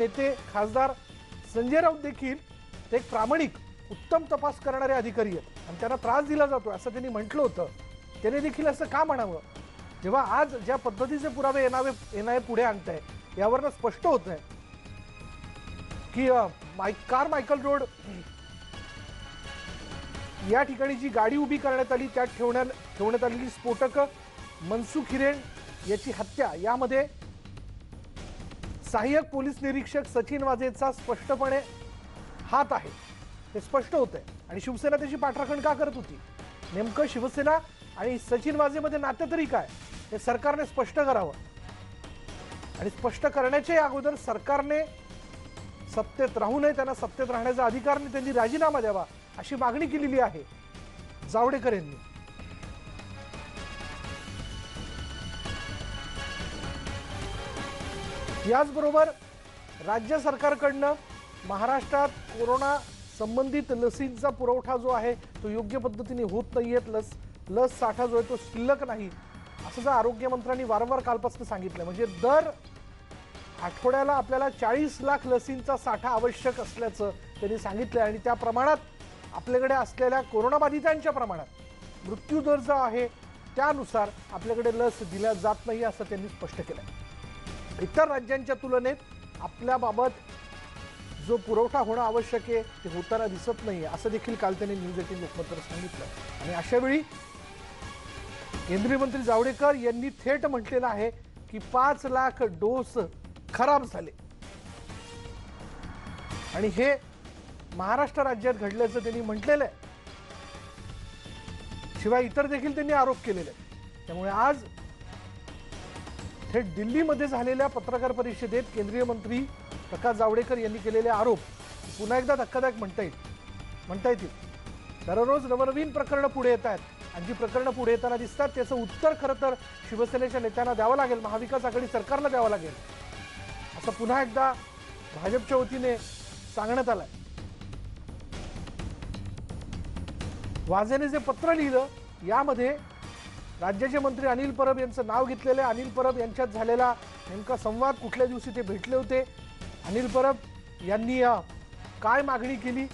नेते खासदार संजय राऊत देखील ते एक प्रामाणिक उत्तम तपास करणारे अधिकारी आहेत. आणि त्यांना त्रास दिला जातो असं त्यांनी म्हटलं होतं. त्याने देखील असं का म्हणावं? जेव्हा आज ज्या पद्धतीचे पुरावे एनआयए एनआयए पुढे आणत आहे यावरनं स्पष्ट होत आहे की माय कार मायकल रोड या ठिकाणी जी गाडी उभी करण्यात आली त्यात ठेवण्यात ठेवण्यात आलेली स्फोटकं मनसुख हिरेन याची हत्या यामध्ये सहाय्यक पोलीस निरीक्षक सचिन वाजेचा स्पष्टपणे हात आहे. हे स्पष्ट होत. आहे आणि शिवसेना त्याची पाठराखण का करत होती? नेमकं शिवसेना आणि सचिन वाजेमध्ये नातं तरी काय? हे सरकारने स्पष्ट करावं. आणि स्पष्ट करण्याच्या अगोदर सरकारने सत्तेत राहू नये त्यांना सत्तेत राहण्याचा अधिकार नाही त्यांनी राजीनामा द्यावा अशी मागणी केलेली आहे. जावडेकर यांनी. याचबरोबर राज्य सरकारकडनं महाराष्ट्रात कोरोना संबंधित लसींचा पुरवठा जो आहे तो योग्य पद्धतीने होत नाही आहेत लस लस साठा जो आहे तो शिल्लक नाही असं जर आरोग्यमंत्र्यांनी वारंवार कालपासून सांगितलं. म्हणजे दर आठवड्याला आपल्याला चाळीस लाख लसींचा साठा आवश्यक असल्याचं त्यांनी सांगितलं आणि त्या प्रमाणात आपल्याकडे असलेल्या कोरोनाबाधितांच्या प्रमाणात मृत्यू दर जो आहे त्यानुसार आपल्याकडे लस दिल्या जात नाही असं त्यांनी स्पष्ट केलं इतर राज्यांच्या तुलनेत आपल्याबाबत जो पुरवठा होणं आवश्यक आहे ते होताना दिसत नाही असं देखील काल त्यांनी न्यूज एटीन लोकमतवर सांगितलं. आणि अशावेळी केंद्रीय मंत्री जावडेकर यांनी थेट म्हटलेलं आहे की पाच लाख डोस खराब झाले. आणि हे महाराष्ट्र राज्यात घडल्याचं त्यांनी म्हटलेलं आहे. शिवाय इतर देखील त्यांनी आरोप केलेले आहेत. त्यामुळे आज थेट दिल्लीमध्ये झालेल्या पत्रकार परिषदेत केंद्रीय मंत्री प्रकाश जावडेकर यांनी केलेले आरोप पुन्हा एकदा धक्कादायक म्हणता येईल. म्हणता येतील. दररोज नवनवीन प्रकरणं पुढे येत आहेत. आणि जी प्रकरणं पुढे येताना दिसतात त्याचं उत्तर खरं तर शिवसेनेच्या नेत्यांना द्यावं लागेल महाविकास आघाडी सरकारला द्यावं लागेल. असं पुन्हा एकदा भाजपच्या वतीने सांगण्यात आलंय. वाझेने जे पत्र लिहिलं यामध्ये राज्याचे मंत्री अनिल परब यांचं नाव घेतलेलं आहे. अनिल परब यांच्यात झालेला नेमका संवाद कुठल्या दिवशी ते भेटले होते? अनिल परब यांनी काय मागणी केली?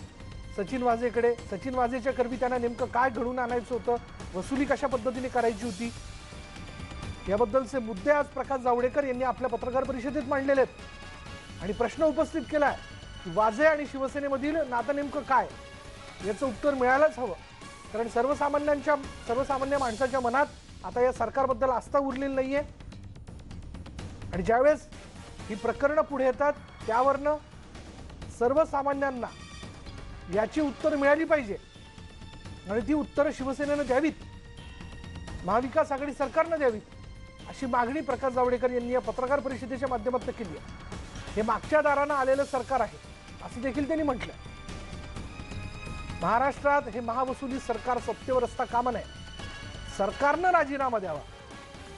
सचिन वाझेकडे. सचिन वाझेच्या कर्मी त्यांना नेमकं काय घडून आणायचं होतं? वसुली कशा पद्धतीने करायची होती? याबद्दलचे मुद्दे आज प्रकाश जावडेकर यांनी आपल्या पत्रकार परिषदेत मांडलेले आहेत. आणि प्रश्न उपस्थित केला आहे की वाझे आणि शिवसेनेमधील नातं नेमकं काय? याचं उत्तर मिळायलाच हवं. कारण सर्वसामान्यांच्या सर्वसामान्य माणसाच्या मनात आता या सरकारबद्दल आस्था उरलेली नाहीये. आणि ज्यावेळेस ही प्रकरणं पुढे येतात त्यावरनं सर्वसामान्यांना याची उत्तर मिळाली पाहिजे. आणि ती उत्तरं शिवसेनेनं द्यावीत. महाविकास आघाडी सरकारनं द्यावीत. अशी मागणी प्रकाश जावडेकर यांनी या पत्रकार परिषदेच्या माध्यमातून केली आहे. हे मागच्या दारानं आलेलं सरकार आहे. असं देखील त्यांनी म्हटलं महाराष्ट्रात हे महावसुली सरकार सत्तेवर असता कामा नये सरकारनं राजीनामा द्यावा.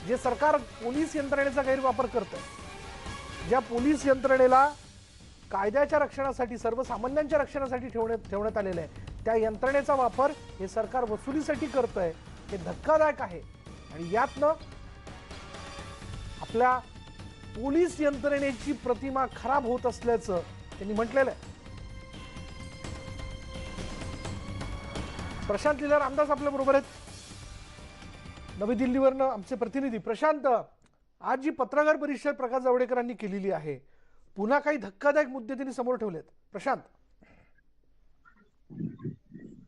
जे सरकार पोलीस यंत्रणेचा गैरवापर करतंय ज्या पोलीस यंत्रणेला कायद्याच्या रक्षणासाठी सर्वसामान्यांच्या रक्षणासाठी ठेवण्यात ठेवण्यात आलेलं आहे त्या यंत्रणेचा वापर हे सरकार वसुलीसाठी करतंय हे धक्कादायक आहे. आणि यातनं आपल्या पोलीस यंत्रणेची प्रतिमा खराब होत असल्याचं त्यांनी म्हटलेलं आहे. प्रशांत लिलार रामदास आपल्या बरोबर आहेत. नवी दिल्लीवरनं आमचे प्रतिनिधी प्रशांत आज जी पत्रकार परिषद प्रकाश जावडेकरांनी केलेली आहे पुन्हा काही धक्कादायक मुद्दे त्यांनी समोर ठेवलेत. प्रशांत.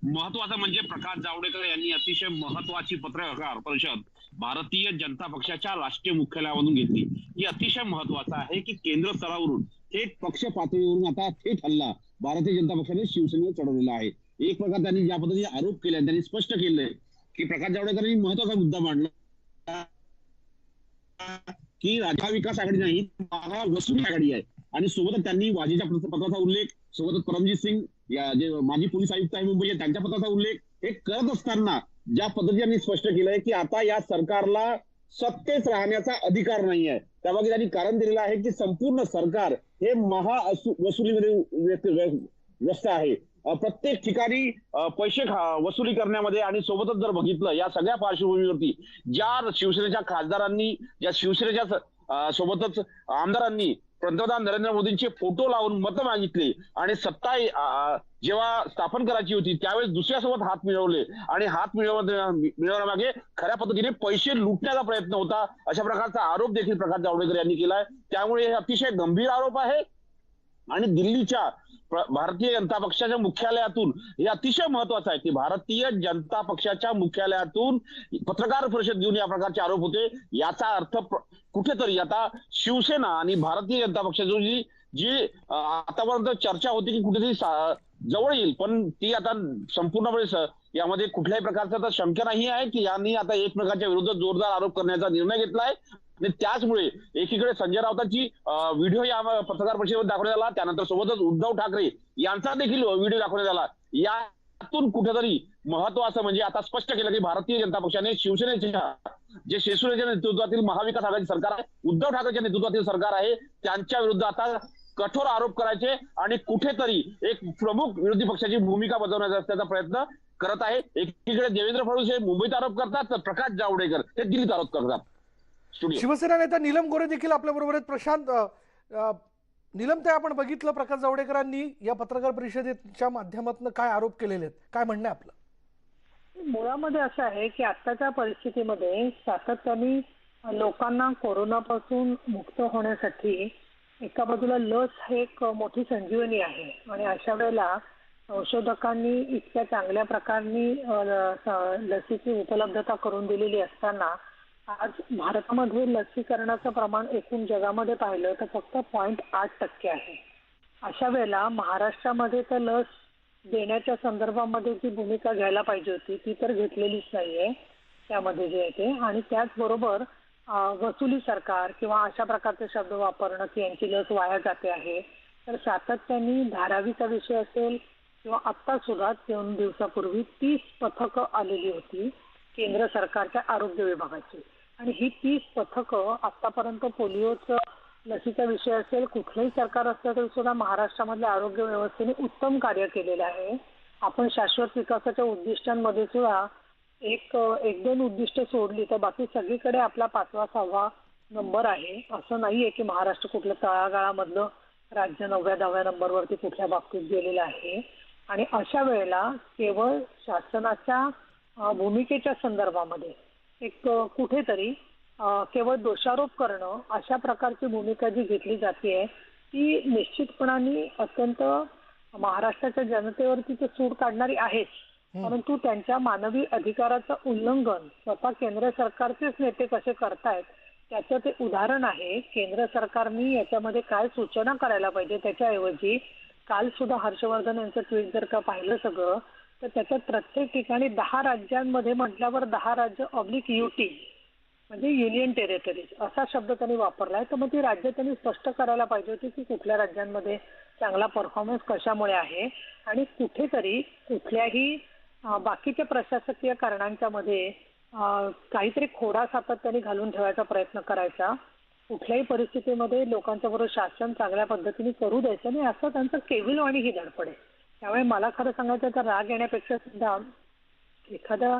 महत्वाचं म्हणजे प्रकाश जावडेकर यांनी अतिशय महत्वाची पत्रकार परिषद भारतीय जनता पक्षाच्या राष्ट्रीय मुख्यालयामधून घेतली. ही अतिशय महत्वाचं आहे की केंद्र स्तरावरून थेट पक्ष पातळीवरून आता थेट हल्ला भारतीय जनता पक्षाने शिवसेनेवर चढवलेला आहे. एक प्रकार त्यांनी ज्या पद्धतीने आरोप केले त्यांनी स्पष्ट केलंय की प्रकाश जावडेकरांनी महत्त्वाचा मुद्दा मांडला की राज्य विकास आघाडी नाही वसुली आघाडी आहे. आणि सोबतच त्यांनी वाजेच्या पत्राचा उल्लेख सोबतच परमजीत सिंग या जे माजी पोलीस आयुक्त आहे मुंबई त्यांच्या पत्राचा उल्लेख हे करत असताना ज्या पद्धतीने त्यांनी स्पष्ट केलंय की आता या सरकारला सत्तेच राहण्याचा अधिकार नाही आहे. त्यामागे त्यांनी कारण दिलेलं आहे की संपूर्ण सरकार हे महा वसुलीमध्ये व्यस्त व्यस्त आहे. प्रत्येक ठिकाणी पैसे वसुली करण्यामध्ये आणि सोबतच जर बघितलं या सगळ्या पार्श्वभूमीवरती ज्या शिवसेनेच्या खासदारांनी ज्या शिवसेनेच्या सोबतच आमदारांनी पंतप्रधान नरेंद्र मोदींचे फोटो लावून मतं मागितले आणि सत्ता जेव्हा स्थापन करायची होती त्यावेळेस दुसऱ्यासोबत हात मिळवले. आणि हात मिळवण्यामागे खऱ्या पद्धतीने पैसे लुटण्याचा प्रयत्न होता अशा प्रकारचा आरोप देखील प्रकाश जावडेकर यांनी केलाय. त्यामुळे हे अतिशय गंभीर आरोप आहे. आणि दिल्लीच्या भारतीय जनता पक्षाच्या मुख्यालयातून हे अतिशय महत्वाचं आहे की भारतीय जनता पक्षाच्या मुख्यालयातून पत्रकार परिषद घेऊन या प्रकारचे आरोप होते. याचा अर्थ कुठेतरी आता शिवसेना आणि भारतीय जनता पक्षाची जी जी आतापर्यंत चर्चा होती की कुठेतरी जवळ येईल पण ती आता संपूर्णपणे यामध्ये कुठल्याही प्रकारचा तर शंका नाही आहे की यांनी आता एकमेकांच्या विरुद्ध जोरदार आरोप करण्याचा निर्णय घेतला आहे आणि त्याचमुळे एकीकडे संजय राऊतांची व्हिडिओ या पत्रकार परिषदेवर दाखवण्यात आला. त्यानंतर सोबतच उद्धव ठाकरे यांचा देखील व्हिडिओ दाखवण्यात आला. यातून कुठेतरी महत्वाचं म्हणजे आता स्पष्ट केलं की भारतीय जनता पक्षाने शिवसेनेच्या जे शिवसेनेच्या नेतृत्वातील महाविकास आघाडी सरकार आहे उद्धव ठाकरेच्या नेतृत्वातील सरकार आहे त्यांच्या विरुद्ध आता कठोर आरोप करायचे आणि कुठेतरी एक प्रमुख विरोधी पक्षाची भूमिका बजावण्याचा त्याचा प्रयत्न करत आहे. एकीकडे देवेंद्र फडणवीस हे मुंबईत आरोप करतात तर प्रकाश जावडेकर हे दिल्लीत आरोप करतात. शिवसेना नेता नीलम गोरे देखील आपल्या बरोबर आहेत. प्रशांत नीलम ते आपण बघितलं प्रकाश जावडेकरांनी या पत्रकार परिषदेच्या माध्यमातून काय आरोप केलेले आहेत? काय म्हणणं आहे आपलं? मुळामध्ये असं आहे की आत्ताच्या परिस्थितीमध्ये सातत्याने लोकांना कोरोनापासून मुक्त होण्यासाठी एका बाजूला लस हे एक मोठी संजीवनी आहे. आणि अशा वेळेला संशोधकांनी इतक्या चांगल्या प्रकारे अ, स- लसीची उपलब्धता करून दिलेली असताना आज भारतामध्ये लसीकरणाचं प्रमाण एकूण जगामध्ये पाहिलं तर फक्त पॉईंट आठ टक्के आहे. अशा वेळेला महाराष्ट्रामध्ये तर लस देण्याच्या संदर्भामध्ये जी भूमिका घ्यायला पाहिजे होती ती तर घेतलेलीच नाहीये त्यामध्ये जे आहे ते. आणि त्याचबरोबर वसुली सरकार किंवा अशा प्रकारचे शब्द वापरणं की यांची लस वाया जाते आहे तर सातत्याने धारावीचा विषय असेल किंवा आत्ता सुद्धा दोन दिवसापूर्वी तीस पथकं आलेली होती केंद्र सरकारच्या आरोग्य विभागाची. आणि ही तीस पथकं आतापर्यंत पोलिओचं लसीचा विषय असेल कुठलंही सरकार असलं तरी सुद्धा महाराष्ट्रामधल्या आरोग्य व्यवस्थेने उत्तम कार्य केलेलं आहे. आपण शाश्वत विकासाच्या उद्दिष्टांमध्ये सुद्धा एक एक दोन उद्दिष्ट सोडली तर बाकी सगळीकडे आपला पाचवा सहावा नंबर आहे. असं नाहीये की महाराष्ट्र कुठल्या तळागाळामधलं राज्य नवव्या दहाव्या नंबरवरती कुठल्या बाबतीत गेलेलं आहे. आणि अशा वेळेला केवळ शासनाच्या भूमिकेच्या संदर्भामध्ये एक कुठेतरी केवळ दोषारोप करणं अशा प्रकारची भूमिका जी घेतली जाते ती निश्चितपणाने अत्यंत महाराष्ट्राच्या जनतेवरती ते सूड काढणारी आहेच. परंतु त्यांच्या मानवी अधिकाराचं उल्लंघन स्वतः केंद्र सरकारचेच नेते कसे करतायत त्याचं ते उदाहरण आहे केंद्र सरकारने याच्यामध्ये काय सूचना करायला पाहिजे त्याच्याऐवजी काल सुद्धा हर्षवर्धन यांचं ट्विट जर का पाहिलं सगळं तर त्याच्यात प्रत्येक ठिकाणी दहा राज्यांमध्ये म्हटल्यावर दहा राज्य ऑब्लिक युटी म्हणजे युनियन टेरिटरीज असा शब्द त्यांनी वापरलाय तर मग ती राज्य त्यांनी स्पष्ट करायला पाहिजे होती की कुठल्या राज्यांमध्ये चांगला परफॉर्मन्स कशामुळे आहे आणि कुठेतरी कुठल्याही बाकीच्या प्रशासकीय कारणांच्या मध्ये काहीतरी खोडा सातत्याने घालून ठेवायचा प्रयत्न करायचा. कुठल्याही परिस्थितीमध्ये लोकांच्या बरोबर शासन चांगल्या पद्धतीने करू द्यायचं नाही असं त्यांचं केविलवाणी ही धडपड आहे. त्यामुळे मला खरं सांगायचं तर राग येण्यापेक्षा सुद्धा एखाद्या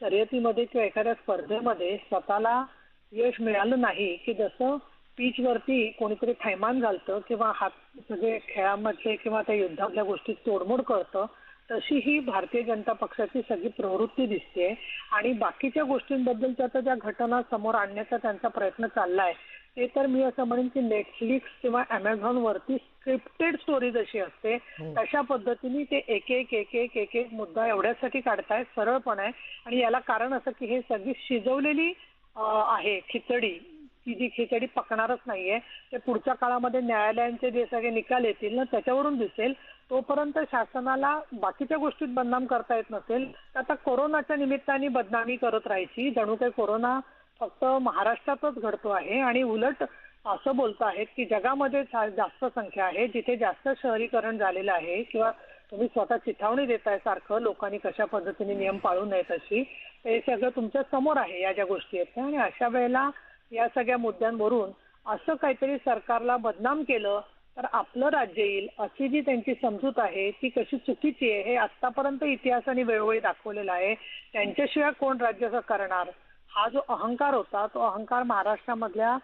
शर्यतीमध्ये किंवा एखाद्या स्पर्धेमध्ये स्वतःला यश मिळालं नाही की जसं पिच वरती कोणीतरी थैमान घालतं किंवा हात सगळे खेळामधले किंवा त्या युद्धातल्या गोष्टी तोडमोड करतं तशी ही भारतीय जनता पक्षाची सगळी प्रवृत्ती दिसते. आणि बाकीच्या गोष्टींबद्दलच्या ज्या घटना समोर आणण्याचा त्यांचा प्रयत्न चाललाय. ते तर मी असं म्हणेन की नेटफ्लिक्स किंवा अमेझॉन वरती स्क्रिप्टेड स्टोरी जशी असते तशा पद्धतीने ते एक एक एक एक एक एक मुद्दा एवढ्यासाठी काढतायत सरळपणे. आणि याला कारण असं की हे सगळी शिजवलेली आहे खिचडी. की जी खिचडी पकणारच नाहीये. ते पुढच्या काळामध्ये न्यायालयांचे जे सगळे निकाल येतील ना त्याच्यावरून दिसेल. तोपर्यंत शासनाला बाकीच्या गोष्टीत बदनाम करता येत नसेल. तर आता कोरोनाच्या निमित्ताने बदनामी करत राहायची. जणू काही कोरोना फक्त महाराष्ट्रातच घडतो आहे आणि उलट असं बोलत आहेत की जगामध्ये जास्त संख्या आहे जिथे जास्त शहरीकरण झालेलं आहे किंवा तुम्ही स्वतः चिथावणी देताय सारखं लोकांनी कशा पद्धतीने नियम पाळू नयेत अशी ते सगळं तुमच्यासमोर आहे या ज्या गोष्टी आहेत त्या. आणि अशा वेळेला या सगळ्या मुद्द्यांवरून असं काहीतरी सरकारला बदनाम केलं तर आपलं राज्य येईल अशी जी त्यांची समजूत आहे ती कशी चुकीची आहे हे आतापर्यंत इतिहासाने वेळोवेळी दाखवलेलं आहे त्यांच्याशिवाय कोण राज्य करणार हा जो अहंकार होता तो अहंकार महाराष्ट्रामधल्या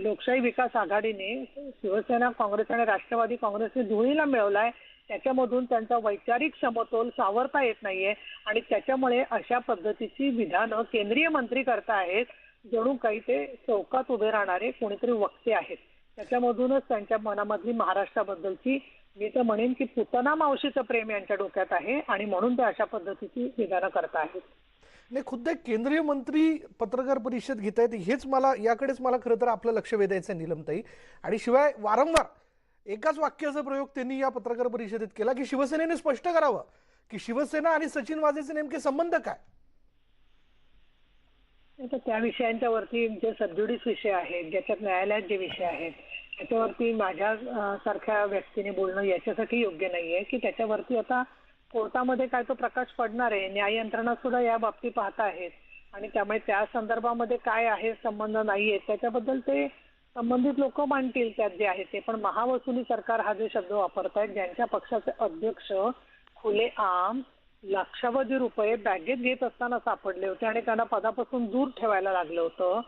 लोकशाही विकास आघाडीने शिवसेना काँग्रेस आणि राष्ट्रवादी काँग्रेसने धुळीला मिळवलाय. त्याच्यामधून त्यांचा वैचारिक समतोल सावरता येत नाहीये. आणि त्याच्यामुळे अशा पद्धतीची विधानं केंद्रीय मंत्री करतायत जणू काही ते चौकात उभे राहणारे कोणीतरी वक्ते आहेत. त्याच्यामधूनच त्यांच्या मनामधली महाराष्ट्राबद्दलची मी तर म्हणेन की पुतना मावशीचं प्रेम यांच्या डोक्यात आहे. आणि म्हणून ते अशा पद्धतीची विधानं करतायत नाही खुद्द केंद्रीय मंत्री पत्रकार परिषद घेत आहेत हेच मला याकडेच मला खरं तर आपलं लक्ष वेधायचं आहे नीलमताई. आणि शिवाय वारंवार एकाच वाक्याचा प्रयोग त्यांनी या पत्रकार परिषदेत केला की शिवसेनेने स्पष्ट करावं की शिवसेना आणि सचिन वाजेचे नेमके संबंध काय? तर त्या विषयांच्या वरती जे सबज्युडिस विषय आहेत ज्याच्यात न्यायालयात जे विषय आहेत त्याच्यावरती माझ्या सारख्या व्यक्तीने बोलणं याच्यासाठी योग्य नाहीये की त्याच्यावरती आता कोर्टामध्ये काय तो प्रकाश पडणार आहे? न्याय यंत्रणा सुद्धा या बाबतीत पाहत आहेत. आणि त्यामुळे त्या संदर्भामध्ये काय आहे संबंध नाहीये? त्याच्याबद्दल ते संबंधित लोक मांडतील त्यात जे आहे ते. पण महावसुली सरकार हा जे शब्द वापरतायत ज्यांच्या पक्षाचे अध्यक्ष खुले आम लक्षावधी रुपये बॅगेत घेत असताना सापडले होते आणि त्यांना पदापासून दूर ठेवायला लागलं होतं.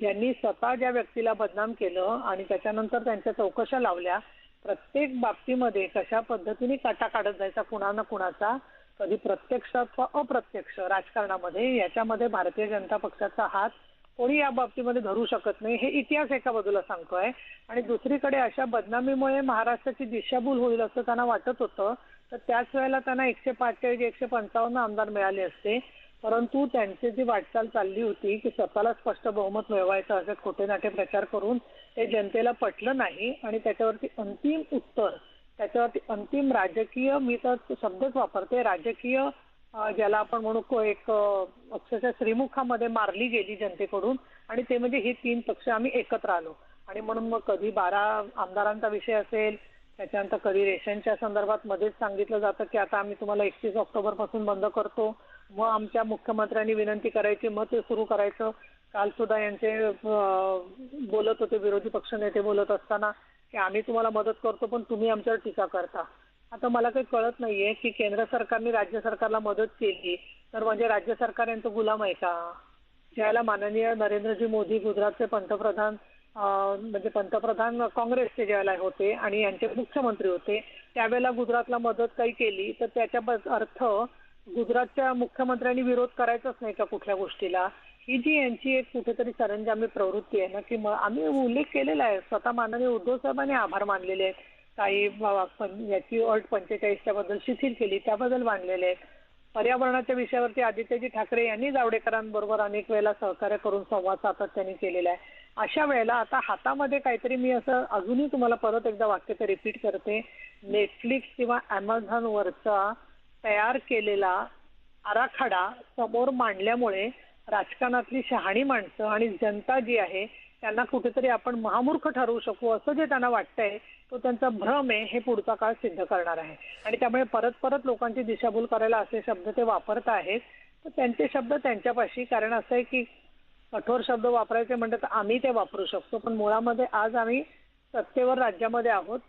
ज्यांनी स्वतः ज्या व्यक्तीला बदनाम केलं आणि त्याच्यानंतर त्यांच्या चौकशा लावल्या प्रत्येक बाबतीमध्ये कशा पद्धतीने काटा काढत जायचा कुणा ना कुणाचा कधी प्रत्यक्ष अथवा अप्रत्यक्ष राजकारणामध्ये याच्यामध्ये भारतीय जनता पक्षाचा हात कोणी या बाबतीमध्ये धरू शकत नाही हे इतिहास एका बाजूला सांगतोय. आणि दुसरीकडे अशा बदनामीमुळे महाराष्ट्राची दिशाभूल होईल असं त्यांना वाटत होतं तर त्याच वेळेला त्यांना एकशे पाचचाळीस एकशे पंचावन्न आमदार मिळाले असते. परंतु त्यांची जी वाटचाल चालली होती की स्वतःला स्पष्ट बहुमत मिळवायचं असे खोटे नाटे प्रचार करून ते जनतेला पटलं नाही आणि त्याच्यावरती अंतिम उत्तर त्याच्यावरती अंतिम राजकीय मी तर शब्दच वापरते राजकीय ज्याला आपण म्हणू को- एक अक्षरशः श्रीमुखामध्ये मारली गेली जनतेकडून आणि ते म्हणजे हे तीन पक्ष आम्ही एकत्र आलो. आणि म्हणून मग कधी बारा आमदारांचा विषय असेल त्याच्यानंतर कधी रेशनच्या संदर्भात मध्येच सांगितलं जातं की आता आम्ही तुम्हाला एकतीस ऑक्टोबरपासून बंद करतो. मग आमच्या मुख्यमंत्र्यांनी विनंती करायची मग ते सुरू करायचं. काल सुद्धा यांचे बोलत होते विरोधी पक्षनेते बोलत असताना की आम्ही तुम्हाला मदत करतो पण तुम्ही आमच्यावर टीका करता. आता मला काही कळत नाहीये की केंद्र सरकारने राज्य सरकारला मदत केली तर म्हणजे राज्य सरकार यांचं गुलाम आहे का? ज्याला माननीय नरेंद्रजी मोदी गुजरातचे पंतप्रधान म्हणजे पंतप्रधान काँग्रेसचे ज्यावेळेला होते आणि यांचे मुख्यमंत्री होते त्यावेळेला गुजरातला मदत काही केली तर त्याच्या अर्थ गुजरातच्या मुख्यमंत्र्यांनी विरोध करायचाच नाही का कुठल्या गोष्टीला? ही जी यांची एक कुठेतरी सरंजामी प्रवृत्ती आहे ना की मग आम्ही उल्लेख केलेला आहे. स्वतः माननीय उद्धव साहेबांनी आभार मानलेले आहेत. काही याची अट पंचेचाळीसच्या बद्दल शिथिल केली त्याबद्दल मानलेले आहेत. पर्यावरणाच्या विषयावरती आदित्यजी ठाकरे यांनी जावडेकरांबरोबर अनेक वेळेला सहकार्य करून संवाद सातत्याने केलेला आहे. अशा वेळेला आता हातामध्ये काहीतरी मी असं अजूनही तुम्हाला परत एकदा वाक्य रिपीट करते. नेटफ्लिक्स किंवा अमेझॉन वरचा तयार केलेला आराखडा समोर मांडल्यामुळे राजकारणातली शहाणी माणसं आणि जनता जी आहे त्यांना कुठेतरी आपण महामूर्ख ठरवू शकू असं जे त्यांना वाटतंय तो त्यांचा भ्रम आहे हे पुढचा काळ सिद्ध करणार आहे. आणि त्यामुळे परत परत लोकांची दिशाभूल करायला असे शब्द ते वापरत आहेत. तर त्यांचे शब्द त्यांच्यापाशी कारण असं आहे की कठोर शब्द वापरायचे म्हणजे तर आम्ही ते वापरू शकतो. पण मुळामध्ये आज आम्ही सत्तेवर राज्यामध्ये आहोत.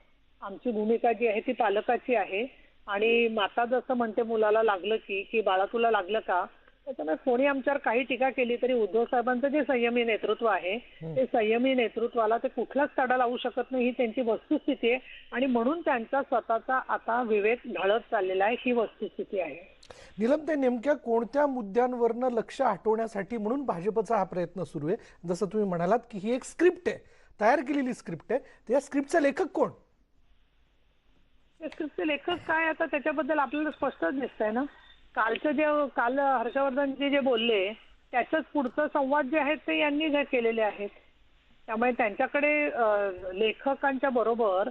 आमची भूमिका जी आहे ती पालकाची आहे. आणि माता जसं म्हणते मुलाला लागलं की की बाळा तुला लागलं का? त्याच्यामुळे कोणी आमच्यावर काही टीका केली तरी उद्धव साहेबांचं जे संयमी नेतृत्व आहे ते संयमी नेतृत्वाला ते कुठलाच तडा लावू शकत नाही ही त्यांची वस्तुस्थिती आहे. आणि म्हणून त्यांचा स्वतःचा आता विवेक ढळत चाललेला आहे ही वस्तुस्थिती आहे. नीलम ते नेमक्या कोणत्या मुद्द्यांवरनं लक्ष हटवण्यासाठी म्हणून भाजपचा हा प्रयत्न सुरू आहे? जसं तुम्ही म्हणालात की ही एक स्क्रिप्ट आहे तयार केलेली स्क्रिप्ट आहे. तर या स्क्रिप्टचा लेखक कोण? स्क्रिप्टचे लेखक काय आता त्याच्याबद्दल आपल्याला स्पष्टच दिसतंय ना? कालचं जे काल हर्षवर्धनजी जे बोलले त्याचंच पुढचं संवाद जे आहेत ते यांनी जे केलेले आहेत. त्यामुळे त्यांच्याकडे लेखकांच्या बरोबर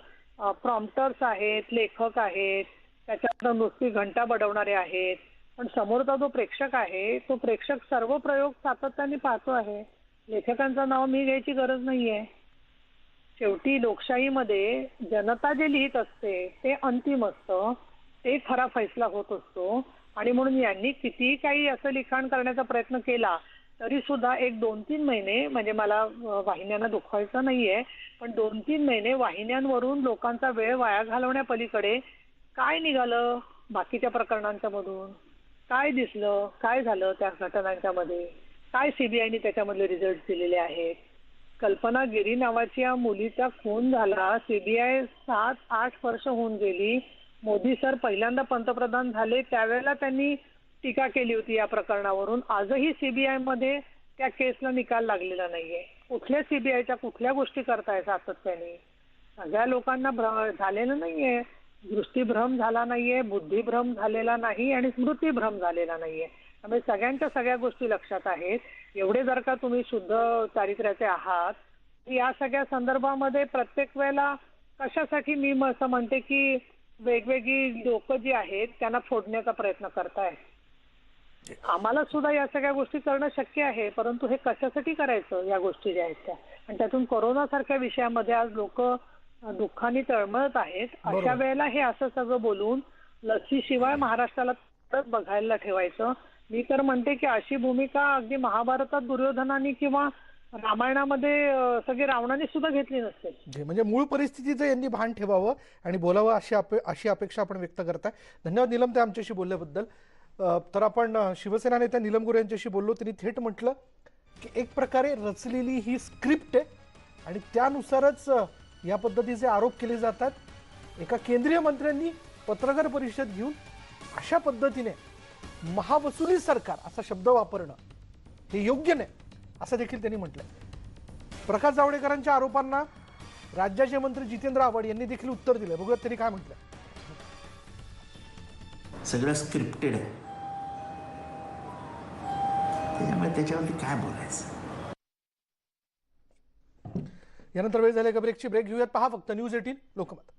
प्रॉम्प्टर्स आहेत लेखक आहेत त्याच्यात नुसती घंटा बडवणारे आहेत. पण समोरचा जो प्रेक्षक आहे तो प्रेक्षक सर्व प्रयोग सातत्याने पाहतो आहे. लेखकांचं नाव मी घ्यायची गरज नाहीये. शेवटी लोकशाहीमध्ये जनता जे लिहित असते ते अंतिम असतं. ते खरा फैसला होत असतो. आणि म्हणून यांनी कितीही काही असं लिखाण करण्याचा प्रयत्न केला तरी सुद्धा एक दोन तीन महिने म्हणजे मला वाहिन्यांना दुखवायचं नाहीये पण दोन तीन महिने वाहिन्यांवरून लोकांचा वेळ वाया घालवण्यापलीकडे काय निघालं बाकीच्या प्रकरणांच्या मधून काय दिसलं? काय झालं त्या घटनांच्या मध्ये काय सीबीआयने त्याच्यामधले रिझल्ट दिलेले आहेत? कल्पना गिरी नावाची या मुलीचा खून झाला. सीबीआय सात आठ वर्ष होऊन गेली. मोदी सर पहिल्यांदा पंतप्रधान झाले त्यावेळेला त्यांनी टीका केली होती या प्रकरणावरून. आजही सीबीआयमध्ये त्या केसला निकाल लागलेला नाहीये. कुठल्या सीबीआयच्या कुठल्या गोष्टी करताय सातत्याने? सगळ्या लोकांना झालेलं नाहीये. दृष्टीभ्रम झाला नाहीये बुद्धिभ्रम झालेला नाही आणि स्मृतीभ्रम झालेला नाहीये. त्यामुळे सगळ्यांच्या सगळ्या गोष्टी लक्षात आहेत. एवढे जर का तुम्ही शुद्ध चारित्र्याचे आहात या सगळ्या संदर्भामध्ये प्रत्येक वेळेला कशासाठी मी असं म्हणते की वेगवेगळी लोक जी आहेत त्यांना फोडण्याचा प्रयत्न करताय. आम्हाला सुद्धा या सगळ्या गोष्टी करणं शक्य आहे परंतु हे कशासाठी करायचं या गोष्टी ज्या आहेत त्या? आणि त्यातून कोरोना सारख्या विषयामध्ये आज लोक दुःखाने तळमळत आहेत. अशा. वेळेला हे असं सगळं बोलून लसीशिवाय महाराष्ट्राला परत बघायला ठेवायचं. मी तर म्हणते की अशी भूमिका अगदी महाभारतात दुर्योधनाने किंवा रामायणामध्ये सगळे सगळी रावणाने सुद्धा घेतली नसते. जे म्हणजे मूळ परिस्थितीचं यांनी भान ठेवावं आणि बोलावं अशी अपे अशी अपेक्षा आपण व्यक्त करताय. धन्यवाद निलम ते आमच्याशी बोलल्याबद्दल. तर आपण शिवसेना नेत्या निलम गोरे यांच्याशी बोललो. त्यांनी थेट म्हटलं की एक प्रकारे रचलेली ही स्क्रिप्ट आहे आणि त्यानुसारच या पद्धतीचे आरोप केले जातात. एका केंद्रीय मंत्र्यांनी पत्रकार परिषद घेऊन अशा पद्धतीने महावसुली सरकार असा शब्द वापरणं हे योग्य नाही असं देखील त्यांनी म्हटलंय. प्रकाश जावडेकरांच्या आरोपांना राज्याचे मंत्री जितेंद्र आव्हाड यांनी देखील उत्तर दिलं बघूयात त्यांनी काय म्हटलं सगळं स्क्रिप्टेड आहे. त्याच्यामुळे त्याच्यावरती काय बोलायचं? यानंतर वेळ झाले का ब्रेकची ब्रेक घेऊयात. पहा फक्त न्यूज एटीन लोकमत.